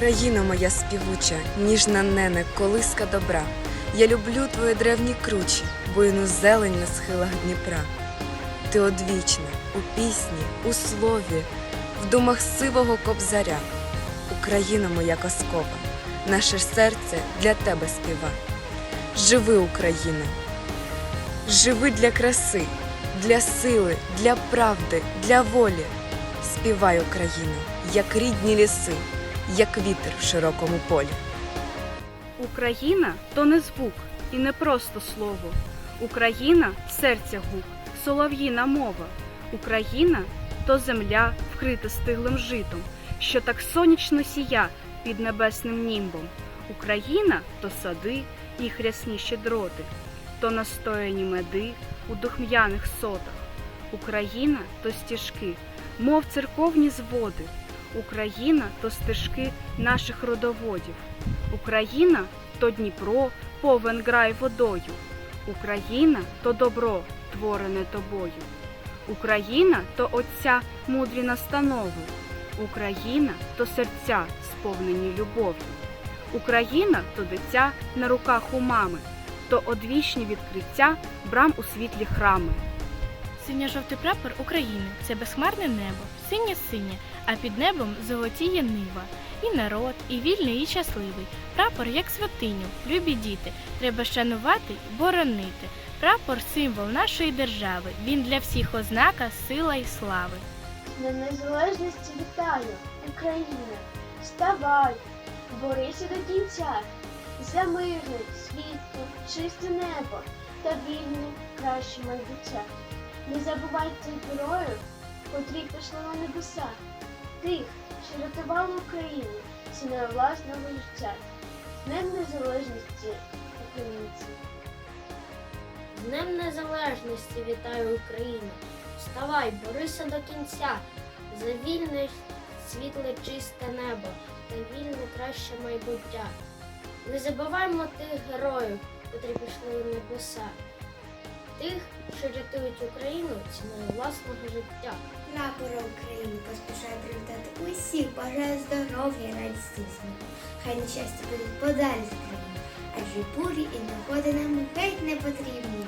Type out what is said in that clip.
Україна моя співуча, ніжна нене, колиска добра. Я люблю твої древні кручі, буйну зелень на схилах Дніпра. Ти одвічна у пісні, у слові, в думах сивого кобзаря. Україна моя казкова, наше серце для тебе співа. Живи, Україна! Живи для краси, для сили, для правди, для волі. Співай, Україна, як рідні ліси, як вітер в широкому полі. Україна то не звук і не просто слово. Україна серця гук, солов'їна мова. Україна то земля, вкрита стиглим житом, що так сонячно сія під небесним німбом. Україна то сади і хрясні щедроти, то настояні меди у духм'яних сотах. Україна то стіжки, мов церковні зводи. Україна то стежки наших родоводів. Україна то Дніпро, повен грай водою. Україна то добро, творене тобою. Україна то Отця мудрі настанови. Україна то серця, сповнені любов'ю. Україна то дитя на руках у мами, то одвічні відкриття брам у світлі храми. Синьо-жовтий прапор України це безхмарне небо, синє синє, а під небом золотіє нива. І народ, і вільний, і щасливий. Прапор як святиню, любі діти, треба шанувати боронити. Прапор символ нашої держави. Він для всіх ознака, сила і слави. На незалежності вітаю, Україна, вставай, борися до кінця, за мирне, світло, чисте небо та вільне, краще майбуття. Не забувайте героїв, котрі пішли на небеса, тих, що рятували Україну ціною власного життя. Днем Незалежності українці! Днем Незалежності вітаю Україну! Вставай, борися до кінця, за вільне, світле, чисте небо та вільне краще майбуття. Не забуваймо тих героїв, котрі пішли у небеса, тих, що рятують Україну ціною власного життя. Прапора України поспішає привітати усіх, бажаю здоров'я, радісті і сміху. Хай нещастя будуть подалі з країни, адже бурі і негоди нам геть не потрібні.